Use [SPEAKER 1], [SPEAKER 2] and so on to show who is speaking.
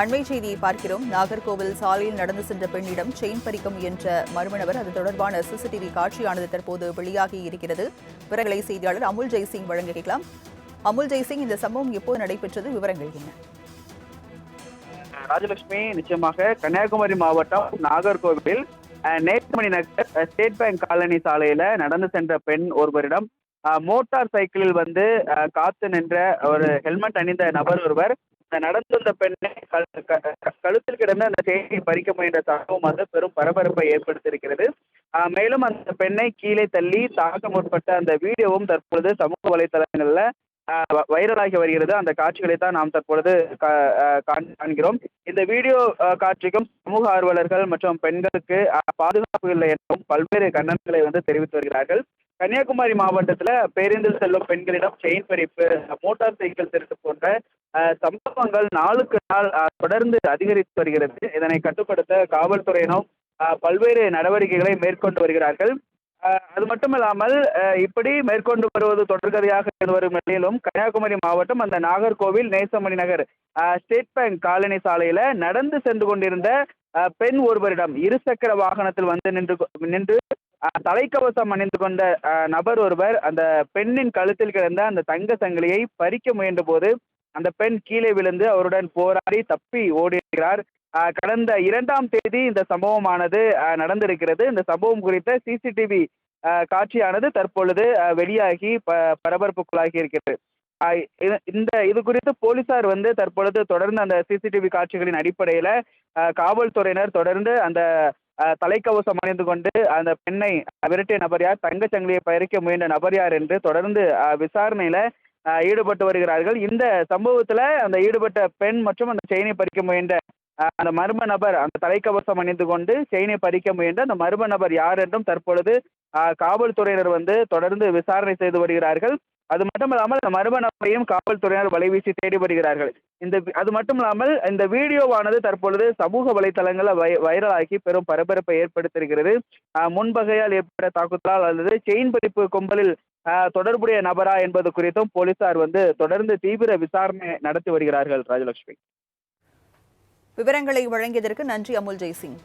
[SPEAKER 1] அண்மை செய்தியை பார்க்கிறோம். நாகர்கோவில் சாலையில் நடந்து சென்ற பெண்ணிடம் செயின் பறிக்க முயன்ற மர்ம அது தொடர்பான சிசிடிவி காட்சியானது தற்போது வெளியாகி இருக்கிறது. விவரங்களை செய்தியாளர் அமுல் ஜெய்சிங் வழங்க கேட்கலாம். அமுல் ஜெய்சிங் இந்த சம்பவம் எப்போது நடைபெற்றது? விவரங்கள் என்ன?
[SPEAKER 2] ராஜலட்சுமி நிச்சயமாக கன்னியாகுமரி மாவட்டம் நாகர்கோவில் நேற்றுமணி நகர் ஸ்டேட் பேங்க் காலனி சாலையில நடந்து சென்ற பெண் ஒருவரிடம் மோட்டார் சைக்கிளில் வந்து காத்து நின்ற ஒரு ஹெல்மெட் அணிந்த நபர் ஒருவர் நடந்து வந்த பெண்ணை க- கழுத்தில் கிடந்த அந்த செய்தியை பறிக்க முயன்ற சம்பவம் வந்து பெரும் பரபரப்பை ஏற்படுத்தியிருக்கிறது. மேலும் அந்த பெண்ணை கீழே தள்ளி தாக்க முற்பட்ட அந்த வீடியோவும் தற்பொழுது சமூக வலைதளங்களில் வ- வைரலாகி வருகிறது. அந்த காட்சிகளை தான் நாம் தற்பொழுது கா- காண்- காண்கிறோம். இந்த வீடியோ காட்சிக்கும் சமூக ஆர்வலர்கள் மற்றும் பெண்களுக்கு பாதுகாப்பு இல்லை எனவும் பல்வேறு கண்டனங்களை வந்து தெரிவித்து வருகிறார்கள். கன்னியாகுமரி மாவட்டத்தில் பேருந்தில் செல்லும் பெண்களிடம் செயின் பறிப்பு மோட்டார் சைக்கிள் திருட்டு போன்ற சம்பவங்கள் நாளுக்கு நாள் தொடர்ந்து அதிகரித்து வருகிறது. இதனை கட்டுப்படுத்த காவல்துறையினரும் பல்வேறு நடவடிக்கைகளை மேற்கொண்டு வருகிறார்கள். அது மட்டுமல்லாமல் இல்லாமல் இப்படி மேற்கொண்டு வருவது தொடர்கதையாக வரும் நிலையிலும் கன்னியாகுமரி மாவட்டம் அந்த Nagercoil Nesamani Nagar state bank colony சாலையில நடந்து சென்று கொண்டிருந்த பெண் ஒருவரிடம் இருசக்கர வாகனத்தில் வந்து நின்று நின்று தலைக்கவசம் அணிந்து கொண்ட நபர் ஒருவர் அந்த பெண்ணின் கழுத்தில் கிடந்த அந்த தங்க சங்கிலியை பறிக்க முயன்ற போது அந்த பெண் கீழே விழுந்து அவருடன் போராடி தப்பி ஓடுகிறார். கடந்த இரண்டாம் தேதி இந்த சம்பவமானது நடந்திருக்கிறது. இந்த சம்பவம் குறித்த சிசிடிவி காட்சியானது தற்பொழுது வெளியாகி ப பரபரப்புக்குள்ளாகி இருக்கிறது. இது- இந்த இது குறித்து போலீசார் வந்து தற்பொழுது தொடர்ந்து அந்த சிசிடிவி காட்சிகளின் அடிப்படையில் காவல்துறையினர் தொடர்ந்து அந்த தலைக்கவசம் அணிந்து கொண்டு அந்த பெண்ணை விரட்டிய நபர் யார்? தங்கச்சங்கிலியை பயிரிக்க முயன்ற நபர் யார் என்று தொடர்ந்து விசாரணையில ஈடுபட்டு வருகிறார்கள். இந்த சம்பவத்தில் அந்த ஈடுபட்ட பெண் மற்றும் அந்த செயினை பறிக்க முயன்ற அந்த மர்ம நபர் அந்த தலைக்கவசம் அணிந்து கொண்டு செயினை பறிக்க முயன்ற அந்த மர்ம நபர் யார் என்றும் தற்பொழுது காவல்துறையினர் வந்து தொடர்ந்து விசாரணை செய்து வருகிறார்கள். அது மட்டும் இல்லாமல் மர்ம நபரையும் காவல்துறையினர் வலைவீசி தேடி வருகிறார்கள். இந்த அது மட்டும் இல்லாமல் இந்த வீடியோவானது தற்பொழுது சமூக வலைத்தளங்களில் வை வைரலாகி பெரும் பரபரப்பை ஏற்படுத்தியிருக்கிறது. முன்பகையால் ஏற்பட்ட தாக்குதலால் அல்லது செயின் பறிப்பு கும்பலில் தொடர்புடைய நபரா என்பது குறித்தும் போலீசார் வந்து தொடர்ந்து தீவிர விசாரணை நடத்தி வருகிறார்கள் ராஜலட்சுமி.
[SPEAKER 1] விவரங்களை வழங்கியதற்கு நன்றி அமுல் ஜெய்சிங்.